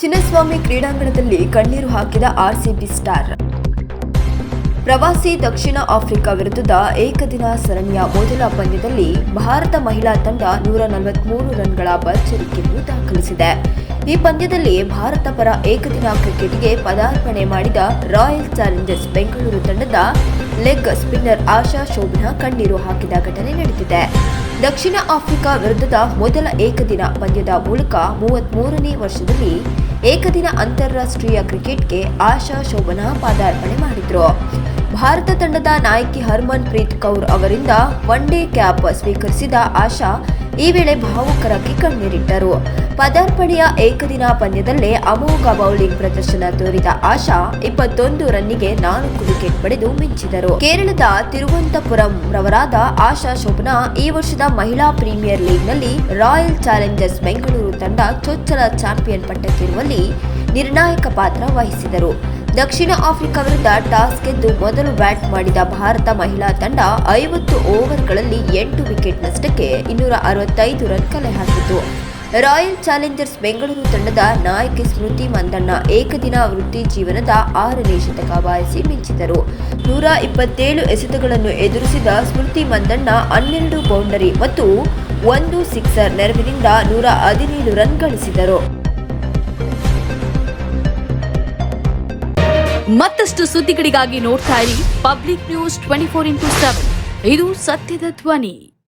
ಚಿನ್ನಸ್ವಾಮಿ ಕ್ರೀಡಾಂಗಣದಲ್ಲಿ ಕಣ್ಣೀರು ಹಾಕಿದ ಆರ್ಸಿಬಿ ಸ್ಟಾರ್. ಪ್ರವಾಸಿ ದಕ್ಷಿಣ ಆಫ್ರಿಕಾ ವಿರುದ್ಧದ ಏಕದಿನ ಸರಣಿಯ ಮೊದಲ ಪಂದ್ಯದಲ್ಲಿ ಭಾರತ ಮಹಿಳಾ ತಂಡ ನೂರ ನಲವತ್ಮೂರು ರನ್ಗಳ ಭರ್ಜರಿಕೆಯನ್ನು ದಾಖಲಿಸಿದೆ. ಈ ಪಂದ್ಯದಲ್ಲಿ ಭಾರತ ಪರ ಏಕದಿನ ಕ್ರಿಕೆಟ್ಗೆ ಪದಾರ್ಪಣೆ ಮಾಡಿದ ರಾಯಲ್ ಚಾಲೆಂಜರ್ಸ್ ಬೆಂಗಳೂರು ತಂಡದ ಲೆಗ್ ಸ್ಪಿನ್ನರ್ ಆಶಾ ಶೋಭನಾ ಕಣ್ಣೀರು ಹಾಕಿದ ಘಟನೆ ನಡೆದಿದೆ. ದಕ್ಷಿಣ ಆಫ್ರಿಕಾ ವಿರುದ್ಧದ ಮೊದಲ ಏಕದಿನ ಪಂದ್ಯದ ಮೂಲಕ ಮೂವತ್ಮೂರನೇ ವರ್ಷದಲ್ಲಿ ಏಕದಿನ ಅಂತಾರಾಷ್ಟ್ರೀಯ ಕ್ರಿಕೆಟ್ಗೆ ಆಶಾ ಶೋಭನಾ ಪಾದಾರ್ಪಣೆ ಮಾಡಿದ್ರು. ಭಾರತ ತಂಡದ ನಾಯಕಿ ಹರ್ಮನ್ ಪ್ರೀತ್ ಕೌರ್ ಅವರಿಂದ ಒನ್ ಡೇ ಕ್ಯಾಪ್ ಸ್ವೀಕರಿಸಿದ ಆಶಾ ಈ ವೇಳೆ ಭಾವುಕರಾಗಿ ಕಣ್ಣೀರಿಟ್ಟರು. ಪದಾರ್ಪಣೆಯ ಏಕದಿನ ಪಂದ್ಯದಲ್ಲೇ ಅಮೋಘ ಬೌಲಿಂಗ್ ಪ್ರದರ್ಶನ ತೋರಿದ ಆಶಾ ಇಪ್ಪತ್ತೊಂದು ರನ್ನಿಗೆ ನಾಲ್ಕು ವಿಕೆಟ್ ಪಡೆದು ಮಿಂಚಿದರು. ಕೇರಳದ ತಿರುವನಂತಪುರಂ ರವರಾದ ಆಶಾ ಶೋಭನಾ ಈ ವರ್ಷದ ಮಹಿಳಾ ಪ್ರೀಮಿಯರ್ ಲೀಗ್ನಲ್ಲಿ ರಾಯಲ್ ಚಾಲೆಂಜರ್ಸ್ ಬೆಂಗಳೂರು ತಂಡ ಚೊಚ್ಚಲ ಚಾಂಪಿಯನ್ ಪಟ್ಟಕ್ಕಿರುವಲ್ಲಿ ನಿರ್ಣಾಯಕ ಪಾತ್ರ ವಹಿಸಿದರು. ದಕ್ಷಿಣ ಆಫ್ರಿಕಾ ವಿರುದ್ಧ ಟಾಸ್ ಗೆದ್ದು ಮೊದಲು ಬ್ಯಾಟ್ ಮಾಡಿದ ಭಾರತ ಮಹಿಳಾ ತಂಡ ಐವತ್ತು ಓವರ್ಗಳಲ್ಲಿ ಎಂಟು ವಿಕೆಟ್ ನಷ್ಟಕ್ಕೆ ಇನ್ನೂರ ಅರವತ್ತೈದು ರನ್ ಕಲೆ ಹಾಕಿತು. ರಾಯಲ್ ಚಾಲೆಂಜರ್ಸ್ ಬೆಂಗಳೂರು ತಂಡದ ನಾಯಕಿ ಸ್ಮೃತಿ ಮಂದಣ್ಣ ಏಕದಿನ ವೃತ್ತಿ ಜೀವನದ ಆರನೇ ಶತಕ ಬಾರಿಸಿ ಮಿಂಚಿದರು. ನೂರ ಇಪ್ಪತ್ತೇಳು ಎಸೆತಗಳನ್ನು ಎದುರಿಸಿದ ಸ್ಮೃತಿ ಮಂದಣ್ಣ ಹನ್ನೆರಡು ಬೌಂಡರಿ ಮತ್ತು ಒಂದು ಸಿಕ್ಸರ್ ನೆರವಿನಿಂದ ನೂರ ಹದಿನೇಳು ರನ್ ಗಳಿಸಿದರು. ಮತ್ತಷ್ಟು ಸುದ್ದಿಗಳಿಗಾಗಿ ನೋಡ್ತಾ ಇರಿ public news twenty four into seven. ಇದು ಸತ್ಯದ ಧ್ವನಿ.